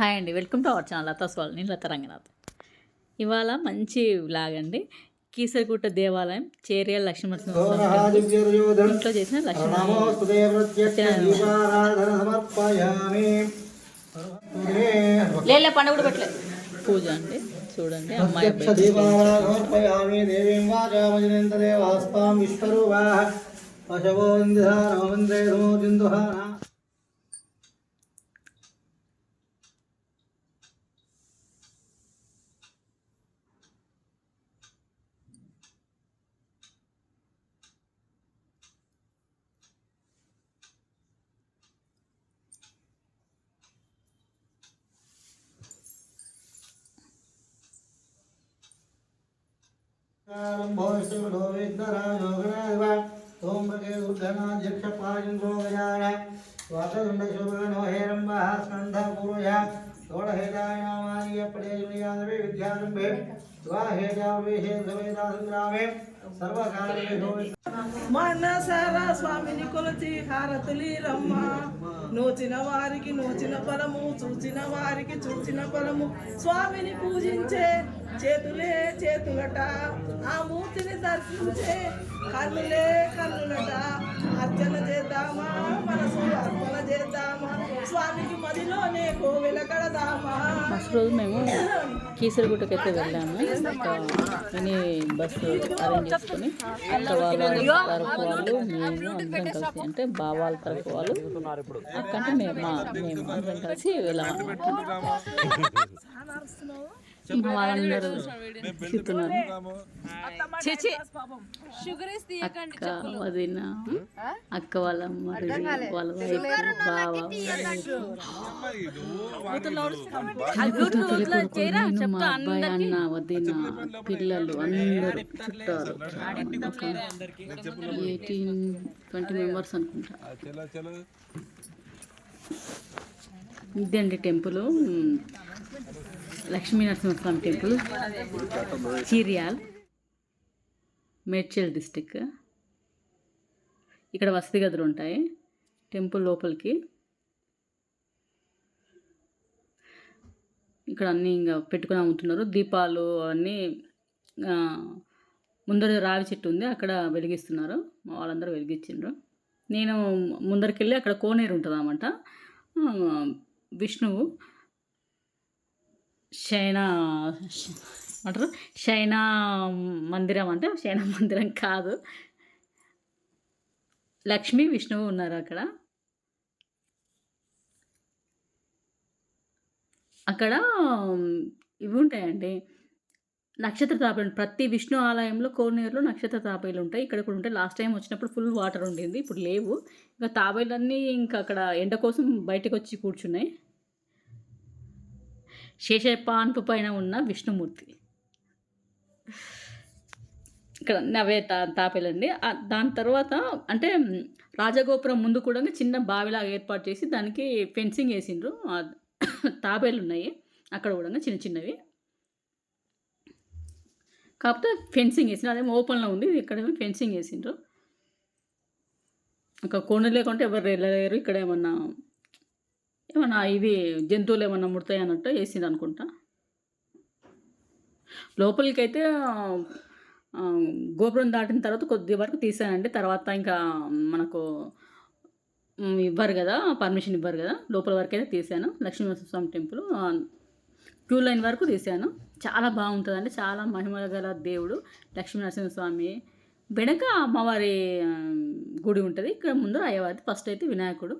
Hi అండి. Welcome to our channel Latha స్వాల్ నేను లత రంగనాథ్. ఇవాళ మంచి వ్లాగ్ అండి. కీసరగుట్ట దేవాలయం చేరియల్ లక్ష్మీనరసింహ ఇంట్లో చేసిన లక్ష్మీ పండుగ కూడా పెట్టలేదు పూజ అండి. చూడండి అమ్మాయి సర్వకార్యేషు మనసారా స్వామిని కొలచి హారతులీరమ్మ నోచిన వారికి నోచిన ఫలము చూచిన వారికి చూచిన ఫలము స్వామిని పూజించే చేతులే చేతులట ఆ మూర్తిని దర్శించే కన్నులే కన్నులట. అర్చన చేద్దామా? మనసు అర్పణ చేద్దామా? స్వామికి మదిలోనే కోవెల కడదామా? ఫస్ట్ రోజు మేము కీసరగుట్టకి అయితే వెళ్ళాము. మినీ బస్సు అరేంజ్ చేసుకుని వాళ్ళ తరపు వాళ్ళు మేము అందరం కలిసి అంటే బావాల తరపు వాళ్ళు. అక్క అంటే మేము మా మేము అందరం కలిసి వెళ్ళాము. వాళ్ళందరూ అక్క వదిన అక్క వాళ్ళ మరిది వాళ్ళ వైఫ్ బావ. నేను మా అబ్బాయి అన్న వదిన పిల్లలు అందరూ చుట్టారు ఒక ఎయిటీన్ ట్వంటీ మెంబర్స్ అనుకుంటా. ఇదండి temple? Lakshmi Narasimhaswamy temple. Cheriyal. Medchal district. ఇక్కడ వసతి గదులు ఉంటాయి. టెంపుల్ లోపలికి. ఇక్కడ అన్నీ ఇంకా పెట్టుకుని అమ్ముతున్నారు. దీపాలు అన్నీ ముందర రావి చెట్టు ఉంది. అక్కడ వెలిగిస్తున్నారు. వాళ్ళందరూ వెలిగించిండ్రు. నేను ముందరికెళ్ళి అక్కడ కోనేరు ఉంటుంది అన్నమాట విష్ణువు. శయన అంటారు శయన మందిరం అంటే శయన మందిరం కాదు. లక్ష్మి విష్ణువు ఉన్నారు అక్కడ. అక్కడ ఇవి ఉంటాయండి. నక్షత్ర తాపలు ప్రతి విష్ణు ఆలయంలో కోనేరులో నక్షత్ర తాపేలు ఉంటాయి. ఇక్కడ కూడా ఉంటాయి. లాస్ట్ టైం వచ్చినప్పుడు ఫుల్ వాటర్ ఉండింది. ఇప్పుడు లేవు. ఇంకా తాబేలన్నీ ఇంకా అక్కడ ఎండ కోసం బయటకు వచ్చి కూర్చున్నాయి. శేషపాన్పు పైన ఉన్న విష్ణుమూర్తి. ఇక్కడ అవే తా తాపేలండి. దాని తర్వాత అంటే రాజగోపురం ముందు కూడా చిన్న బావిలాగా ఏర్పాటు చేసి దానికి ఫెన్సింగ్ వేసిండ్రు. తాబేలు ఉన్నాయి అక్కడ కూడా చిన్న చిన్నవి. కాకపోతే ఫెన్సింగ్ వేసిండ్రు. అదేమో ఓపెన్లో ఉంది. ఇక్కడేమో ఫెన్సింగ్ వేసిండ్రు. ఒక కొండ లేకుంటే ఎవరు వెళ్ళలేరు ఇక్కడ ఏమన్నా ఏమన్నా ఇవి జంతువులు ఏమన్నా ముడతాయి అన్నట్టు వేసింది అనుకుంటా. లోపలికి అయితే గోపురం దాటిన తర్వాత కొద్ది వరకు తీసానండి. తర్వాత ఇంకా మనకు ఇవ్వరు కదా పర్మిషన్ ఇవ్వరు కదా లోపల వరకు అయితే తీసాను. లక్ష్మీనరసింహస్వామి టెంపుల్ క్యూ లైన్ వరకు తీసాను. చాలా బాగుంటుందండి. చాలా మహిమల గల దేవుడు లక్ష్మీనరసింహస్వామి వెనక అమ్మవారి గుడి ఉంటుంది. ఇక్కడ ముందు అయ్యవారి ఫస్ట్ అయితే వినాయకుడు.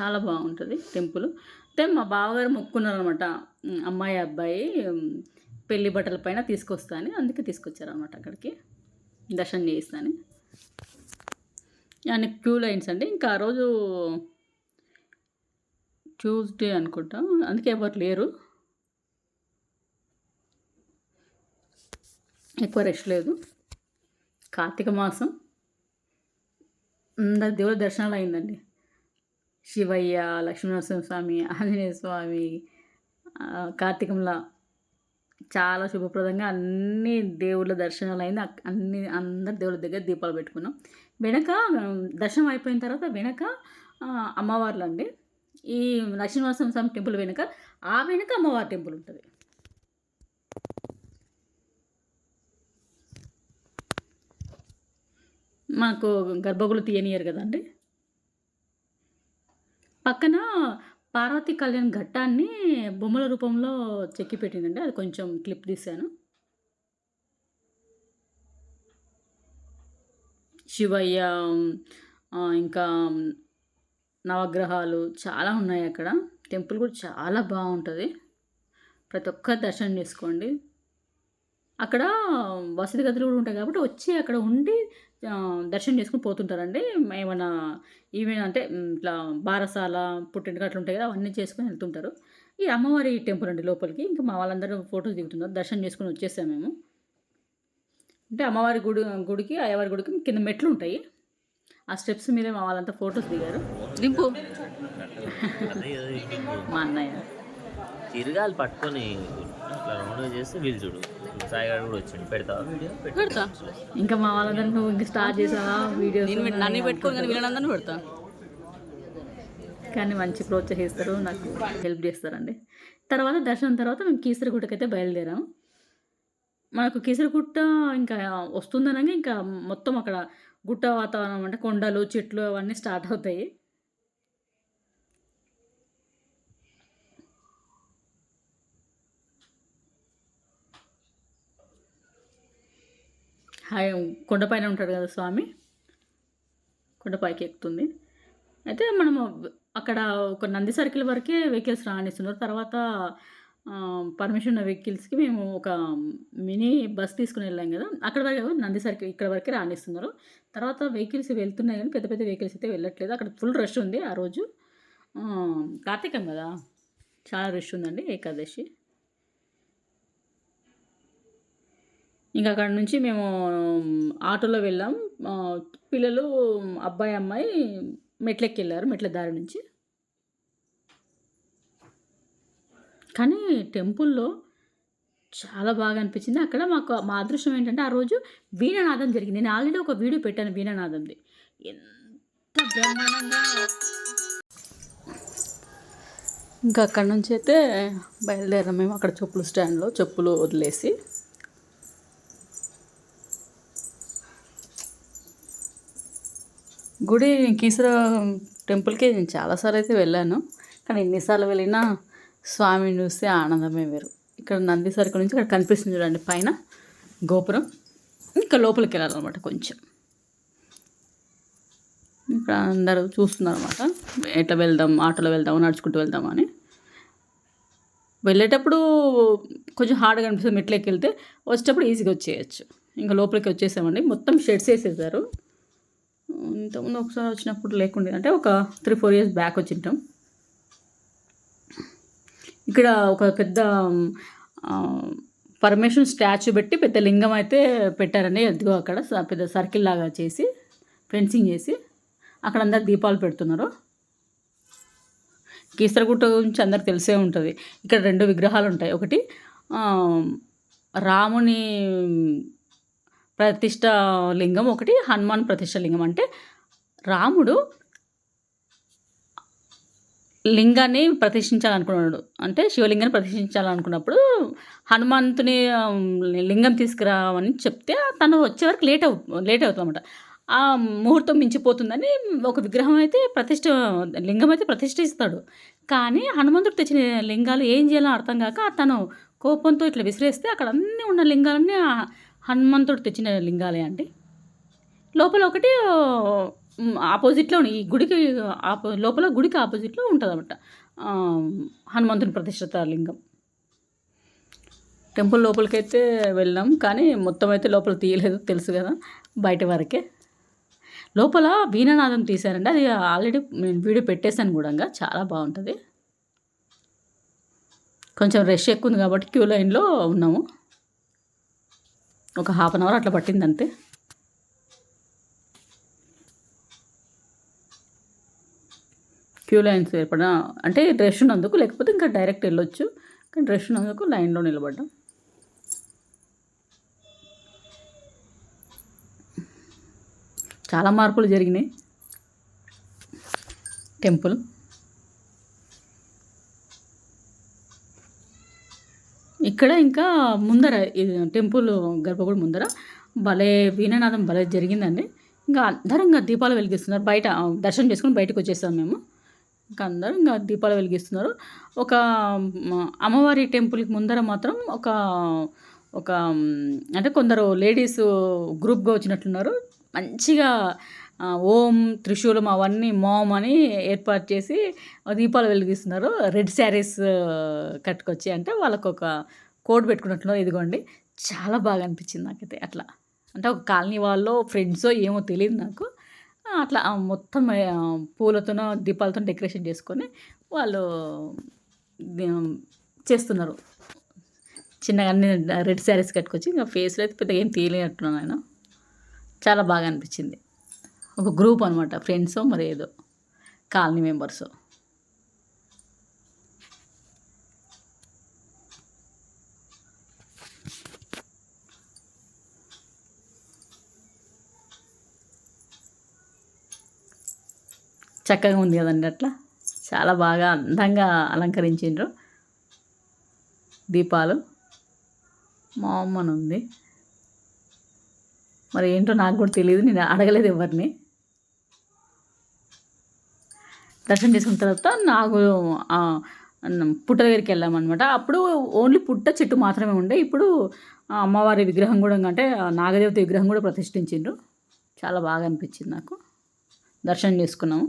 చాలా బాగుంటుంది టెంపుల్. అంటే మా బావగారు మొక్కున్నారనమాట అమ్మాయి అబ్బాయి పెళ్ళి బట్టల పైన తీసుకొస్తాను అందుకే తీసుకొచ్చారనమాట అక్కడికి. దర్శనం చేయిస్తాను అన్ని క్యూ లైన్స్ అండి. ఇంకా ఆ రోజు ట్యూస్డే అనుకుంటా. అందుకే ఎవరు లేరు. ఎక్కువ రెస్ట్ లేదు. కార్తీక మాసం. అందరి దేవుడి దర్శనాలు అయిందండి. శివయ్య లక్ష్మీనరసింహస్వామి ఆంజనేయ స్వామి కార్తీకంలో చాలా శుభప్రదంగా అన్ని దేవుళ్ళ దర్శనాలు అయింది అన్ని అందరి దేవుళ్ళ దగ్గర దీపాలు పెట్టుకున్నాం. వెనక దర్శనం అయిపోయిన తర్వాత వెనక అమ్మవార్లు అండి ఈ లక్ష్మీనరసింహ స్వామి టెంపుల్ వెనుక ఆ వెనుక అమ్మవారి టెంపుల్ ఉంటుంది. మాకు గర్భగులు తీయనియరు కదండి. పక్కన పార్వతీ కళ్యాణ్ ఘట్టాన్ని బొమ్మల రూపంలో చెక్కి పెట్టిందండి. అది కొంచెం క్లిప్ తీశాను. శివయ్య ఇంకా నవగ్రహాలు చాలా ఉన్నాయి అక్కడ. టెంపుల్ కూడా చాలా బాగుంటుంది. ప్రతి ఒక్కరు దర్శనం చేసుకోండి. అక్కడ వసతి గదులు కూడా ఉంటాయి కాబట్టి వచ్చి అక్కడ ఉండి దర్శనం చేసుకుని పోతుంటారండి. ఏమైనా ఈవెన్ అంటే ఇట్లా బారసాల పుట్టింటికి అట్లా ఉంటాయి కదా అవన్నీ చేసుకుని వెళ్తుంటారు. ఈ అమ్మవారి టెంపుల్ అండి లోపలికి. ఇంకా మా వాళ్ళందరూ ఫోటోస్ దిగుతున్నారు. దర్శనం చేసుకుని వచ్చేసాం మేము. అంటే అమ్మవారి గుడి గుడికి అయ్యవారి గుడికి కింద మెట్లు ఉంటాయి. ఆ స్టెప్స్ మీద మా వాళ్ళంతా ఫొటోస్ దిగారు. దింపు. మా అన్నయ్య. తిరగాలి పట్టుకొని ఇట్లా రౌండ్ చేస్తే వీళ్ళు చూడు. సాయిగాడు కూడా వచ్చిండు. పెడతావా వీడియో పెడతా. ఇంకా మా వాళ్ళందరూ నువ్వు ఇంకా స్టార్ట్ చేసావా? వీడియోస్ నన్ను పెట్టుకోని కానీ వీళ్ళందరినీ పెడతా. కానీ మంచి ప్రోత్సహిస్తారు నాకు హెల్ప్ చేస్తారండి. తర్వాత దర్శనం తర్వాత మేము కీసరగుట్టకి అయితే బయలుదేరాం. మనకు కీసరగుట్ట ఇంకా వస్తుందనగా ఇంకా మొత్తం అక్కడ గుట్ట వాతావరణం అంటే కొండలు చెట్లు అవన్నీ స్టార్ట్ అవుతాయి. కొండపైన ఉంటాడు కదా స్వామి? కొండపైకి ఎక్కుతుంది. అయితే మనము అక్కడ ఒక నంది సర్కిల్ వరకే వెహికల్స్ రాణిస్తున్నారు. తర్వాత పర్మిషన్ ఉన్న వెహికల్స్కి మేము ఒక మినీ బస్ తీసుకుని వెళ్ళాం కదా. అక్కడ వరకు నంది సర్కిల్ ఇక్కడ వరకే రాణిస్తున్నారు. తర్వాత వెహికల్స్ వెళ్తున్నాయి కానీ పెద్ద పెద్ద వెహికల్స్ అయితే వెళ్ళట్లేదు. అక్కడ ఫుల్ రష్ ఉంది ఆ రోజు. కార్తీకం కదా. చాలా రష్ ఉందండి ఏకాదశి. ఇంకా అక్కడ నుంచి మేము ఆటోలో వెళ్ళాం. పిల్లలు అబ్బాయి అమ్మాయి మెట్లెక్కి వెళ్ళారు మెట్ల దారి నుంచి. కానీ టెంపుల్లో చాలా బాగా అనిపించింది. అక్కడ మాకు మా అదృష్టం ఏంటంటే ఆ రోజు వీణానాదం జరిగింది. నేను ఆల్రెడీ ఒక వీడియో పెట్టాను వీణానాదంది. ఎంత బ్రహ్మాండంగా ఇంకా అక్కడ నుంచి అయితే బయలుదేరాం. మేము అక్కడ చెప్పులు స్టాండ్లో చెప్పులు వదిలేసి గుడి కీసర టెంపుల్కి నేను చాలాసార్లు అయితే వెళ్ళాను. కానీ ఎన్నిసార్లు వెళ్ళినా స్వామిని చూస్తే ఆనందమే వేరు. ఇక్కడ నంది సరుకు నుంచి ఇక్కడ కనిపిస్తుంది చూడండి పైన గోపురం. ఇంకా లోపలికి వెళ్ళాలన్నమాట కొంచెం. ఇక్కడ అందరూ చూస్తున్నారు అనమాట ఎట్లా వెళ్దాం ఆటోలో వెళ్దాం నడుచుకుంటూ వెళ్దాం అని. వెళ్ళేటప్పుడు కొంచెం హార్డ్గా అనిపిస్తుంది. మెట్లెక్కి వెళ్తే వచ్చేటప్పుడు ఈజీగా వచ్చేయచ్చు. ఇంకా లోపలికి వచ్చేసామండి. మొత్తం షెడ్స్ వేసేసారు. ఇంతకుముందు ఒకసారి వచ్చినప్పుడు లేకుండే అంటే ఒక త్రీ ఫోర్ ఇయర్స్ బ్యాక్ వచ్చింటాం. ఇక్కడ ఒక పెద్ద పరమేశ్వరం స్టాచ్యూ పెట్టి పెద్ద లింగం అయితే పెట్టారండి ఎదుగో అక్కడ పెద్ద సర్కిల్ లాగా చేసి ఫెన్సింగ్ చేసి అక్కడ అందరు దీపాలు పెడుతున్నారు. కీసరగుట్ట గురించి అందరికి తెలిసే ఉంటుంది. ఇక్కడ రెండు విగ్రహాలు ఉంటాయి. ఒకటి రాముని ప్రతిష్ట లింగం ఒకటి హనుమాన్ ప్రతిష్ట లింగం అంటే రాముడు లింగాన్ని ప్రతిష్ఠించాలనుకున్నాడు. అంటే శివలింగాన్ని ప్రతిష్ఠించాలనుకున్నప్పుడు హనుమంతుని లింగం తీసుకురావని చెప్తే తను వచ్చే వరకు లేట్ అవు లేట్ అవుతుందన్నమాట. ఆ ముహూర్తం మించిపోతుందని ఒక విగ్రహం అయితే ప్రతిష్ఠ లింగం అయితే ప్రతిష్ఠిస్తాడు. కానీ హనుమంతుడు తెచ్చిన లింగాలు ఏం చేయాలో అర్థం కాక తను కోపంతో ఇట్లా విసిరేస్తే అక్కడ అన్నీ ఉన్న లింగాలన్నీ హనుమంతుడు తెచ్చిన లింగాలే అండి. లోపల ఒకటి ఆపోజిట్లో ఈ గుడికి ఆపో లోపల గుడికి ఆపోజిట్లో ఉంటుంది అనమాట హనుమంతుని ప్రతిష్ఠిత లింగం. టెంపుల్ లోపలికైతే వెళ్ళాం కానీ మొత్తం అయితే లోపల తీయలేదు తెలుసు కదా బయట వరకే. లోపల వీణానాదం తీశారండి. అది ఆల్రెడీ నేను వీడియో పెట్టేశాను కూడా చాలా బాగుంటుంది. కొంచెం రష్ ఎక్కువ ఉంది కాబట్టి క్యూ లైన్లో ఉన్నాము. ఒక హాఫ్ అన్ అవర్ అట్లా పట్టింది అంతే. క్యూ లైన్స్ ఏర్పడిన అంటే డ్రెస్ ఉన్నందుకు లేకపోతే ఇంకా డైరెక్ట్ వెళ్ళొచ్చు కానీ డ్రెస్ ఉన్నందుకు లైన్లో నిలబడ్డాం. చాలా మార్పులు జరిగినాయి. టెంపుల్ ఇక్కడ ఇంకా ముందర టెంపుల్ గర్భగుడి ముందర భలే వీణనాదం భలే జరిగిందండి. ఇంకా అందరం ఇంకా దీపాలు వెలిగిస్తున్నారు. బయట దర్శనం చేసుకుని బయటకు వచ్చేసాం మేము. ఇంకా అందరూ ఇంకా దీపాలు వెలిగిస్తున్నారు. ఒక అమ్మవారి టెంపుల్కి ముందర మాత్రం ఒక ఒక అంటే కొందరు లేడీస్ గ్రూప్గా వచ్చినట్లున్నారు. మంచిగా ఓం త్రిశూలం అవన్నీ మోమ్ అని ఏర్పాటు చేసి దీపాలు వెలిగిస్తున్నారు. రెడ్ శారీస్ కట్టుకొచ్చి అంటే వాళ్ళకు ఒక కోడ్ పెట్టుకున్నట్లున్నారు ఇదిగోండి. చాలా బాగా అనిపించింది నాకైతే అట్లా. అంటే ఒక కాలనీ వాళ్ళు ఫ్రెండ్స్ ఏమో తెలియదు నాకు. అట్లా మొత్తం పూలతోనో దీపాలతో డెకరేషన్ చేసుకొని వాళ్ళు చేస్తున్నారు. చిన్నగా అన్ని రెడ్ శారీస్ కట్టుకొచ్చి ఇంకా ఫేస్లో అయితే పెద్దగా ఏం తీయలేనట్టున్నాను నేను. చాలా బాగా అనిపించింది. ఒక గ్రూప్ అనమాట ఫ్రెండ్స్ మరి ఏదో కాలనీ మెంబర్స్. చక్కగా ఉంది కదండి అట్లా? చాలా బాగా అందంగా అలంకరించిండ్రు. దీపాలు. మా అమ్మనుంది. మరి ఏంటో నాకు కూడా తెలియదు నేను అడగలేదు ఎవరిని. దర్శనం చేసుకున్న తర్వాత నాకు పుట్ట దగ్గరికి వెళ్ళామన్నమాట అప్పుడు ఓన్లీ పుట్ట చెట్టు మాత్రమే ఉండే. ఇప్పుడు అమ్మవారి విగ్రహం కూడా అంటే నాగదేవత విగ్రహం కూడా ప్రతిష్ఠించిండ్రు. చాలా బాగా అనిపించింది నాకు. దర్శనం చేసుకున్నాము.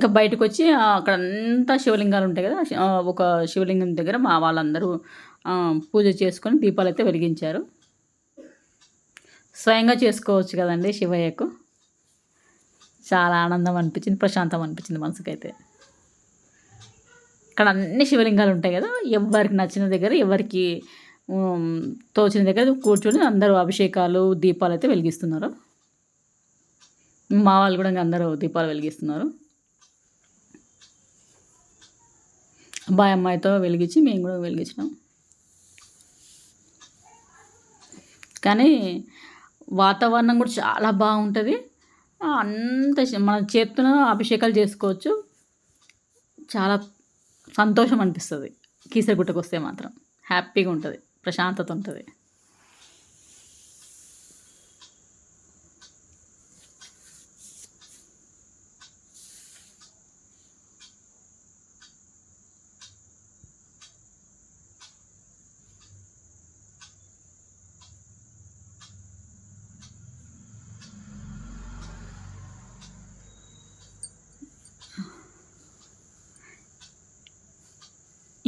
ఇంకా బయటకు వచ్చి అక్కడ అంతా శివలింగాలు ఉంటాయి కదా ఒక శివలింగం దగ్గర మా వాళ్ళందరూ పూజ చేసుకొని దీపాలు అయితే వెలిగించారు. స్వయంగా చేసుకోవచ్చు కదండి శివయ్యకు. చాలా ఆనందం అనిపించింది ప్రశాంతం అనిపించింది మనసుకైతే. ఇక్కడ అన్ని శివలింగాలు ఉంటాయి కదా ఎవరికి నచ్చిన దగ్గర ఎవరికి తోచిన దగ్గర కూర్చొని అందరూ అభిషేకాలు దీపాలు అయితే వెలిగిస్తున్నారు. మా వాళ్ళు కూడా ఇంకా అందరూ దీపాలు వెలిగిస్తున్నారు. బాయ్ అమ్మాయితో వెలిగించి మేము కూడా వెలిగించినాం. కానీ వాతావరణం కూడా చాలా బాగుంటుంది. అంత మన చేతితో అభిషేకాలు చేసుకోవచ్చు. చాలా సంతోషం అనిపిస్తుంది. కీసరగుట్టకు వస్తే మాత్రం హ్యాపీగా ఉంటుంది. ప్రశాంతత ఉంటుంది.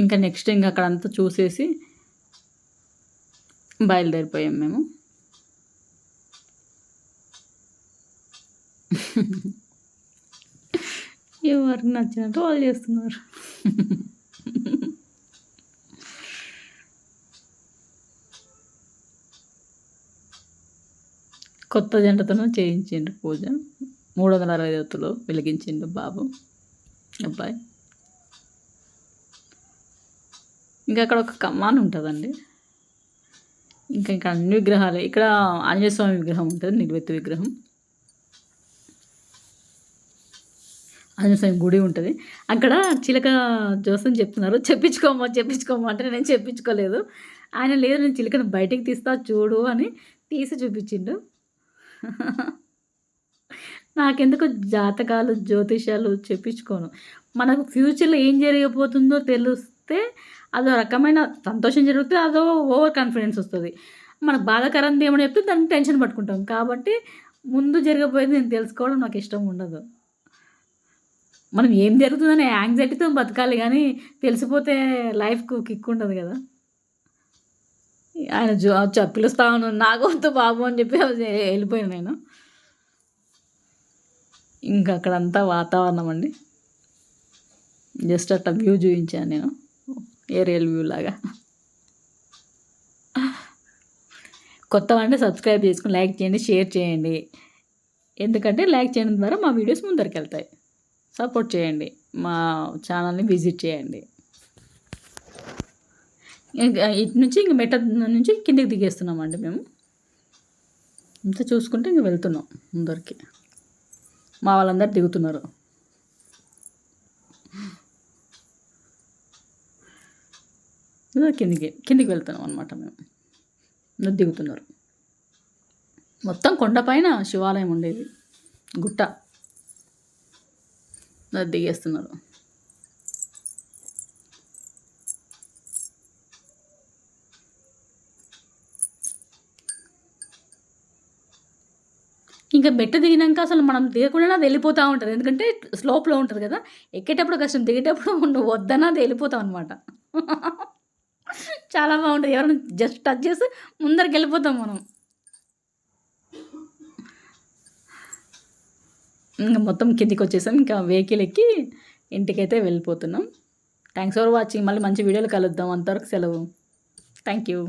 ఇంకా నెక్స్ట్ ఇంకా అక్కడంతా చూసేసి బయలుదేరిపోయాం మేము. ఎవరికి నచ్చినట్టు వాళ్ళు చేస్తున్నారు. కొత్త జంటతోనూ చేయించిండు పూజ. మూడు వందల అరవై దత్తులు వెలిగించిండు బాబు. అబ్బాయి. ఇంకా అక్కడ ఒక కమ్మాన్ ఉంటుందండి. ఇంకా ఇంకా అన్ని విగ్రహాలు. ఇక్కడ ఆంజనేయ స్వామి విగ్రహం ఉంటుంది నిలువెత్తు విగ్రహం. ఆంజనేయ స్వామి గుడి ఉంటుంది. అక్కడ చిలక జోసం చెప్తున్నారు చెప్పించుకోమా చెప్పించుకోమా అంటే నేను చెప్పించుకోలేదు. ఆయన లేదు నేను చిలకను బయటికి తీస్తా చూడు అని తీసి చూపించిండు. నాకెందుకు జాతకాలు జ్యోతిషాలు చెప్పించుకోను. మనకు ఫ్యూచర్లో ఏం జరగబోతుందో వస్తే అదో రకమైన సంతోషం జరుగుతుంది అదో ఓవర్ కాన్ఫిడెన్స్ వస్తుంది. మనకు బాధాకరంది ఏమని చెప్తే దాన్ని టెన్షన్ పట్టుకుంటాం. కాబట్టి ముందు జరగబోయేది నేను తెలుసుకోవడం నాకు ఇష్టం ఉండదు. మనం ఏం జరుగుతుందని యాంగ్జైటీతో బతకాలి కానీ తెలిసిపోతే లైఫ్కు కిక్ ఉండదు కదా. ఆయన జో చ- పిలుస్తా ఉన్నాను నాకు వద్దు బాబు అని చెప్పి వెళ్ళిపోయాను నేను. ఇంకా అక్కడంతా వాతావరణం అండి. జస్ట్ అట్లా వ్యూ చూపించాను నేను. ఏరియల్ వ్యూ లాగా. కొత్త అంటే సబ్స్క్రైబ్ చేసుకుని లైక్ చేయండి షేర్ చేయండి. ఎందుకంటే లైక్ చేయడం ద్వారా మా వీడియోస్ ముందరికి వెళ్తాయి. సపోర్ట్ చేయండి మా ఛానల్ని విజిట్ చేయండి. ఇంకా ఇటు నుంచి ఇంక మెట్ట నుంచి కిందికి దిగేస్తున్నామండి మేము. ఇంత చూసుకుంటే ఇంక వెళ్తున్నాం ముందరికి. మా వాళ్ళందరూ దిగుతున్నారు. కిందికి కిందికి వెళ్తున్నాం అనమాట మేము. దిగుతున్నారు. మొత్తం కొండపైన శివాలయం ఉండేది. గుట్ట. దిగేస్తున్నారు. ఇంకా మెట్ట దిగినాక అసలు మనం దిగకుండా అది వెళ్ళిపోతూ ఉంటుంది. ఎందుకంటే స్లోప్లో ఉంటుంది కదా. ఎక్కేటప్పుడు కష్టం దిగేటప్పుడు నువ్వు వద్దన్నా వెళ్ళిపోతాం అనమాట చాలా బాగుంటుంది. ఎవరైనా జస్ట్ టచ్ చేసి ముందరికి వెళ్ళిపోతాం మనం. ఇంకా మొత్తం కిందికి వచ్చేసాం. ఇంకా వెహికల్ ఎక్కి ఇంటికైతే వెళ్ళిపోతున్నాం. థ్యాంక్స్ ఫర్ వాచింగ్ మళ్ళీ మంచి వీడియోలు కలుద్దాం. అంతవరకు సెలవు. Thank you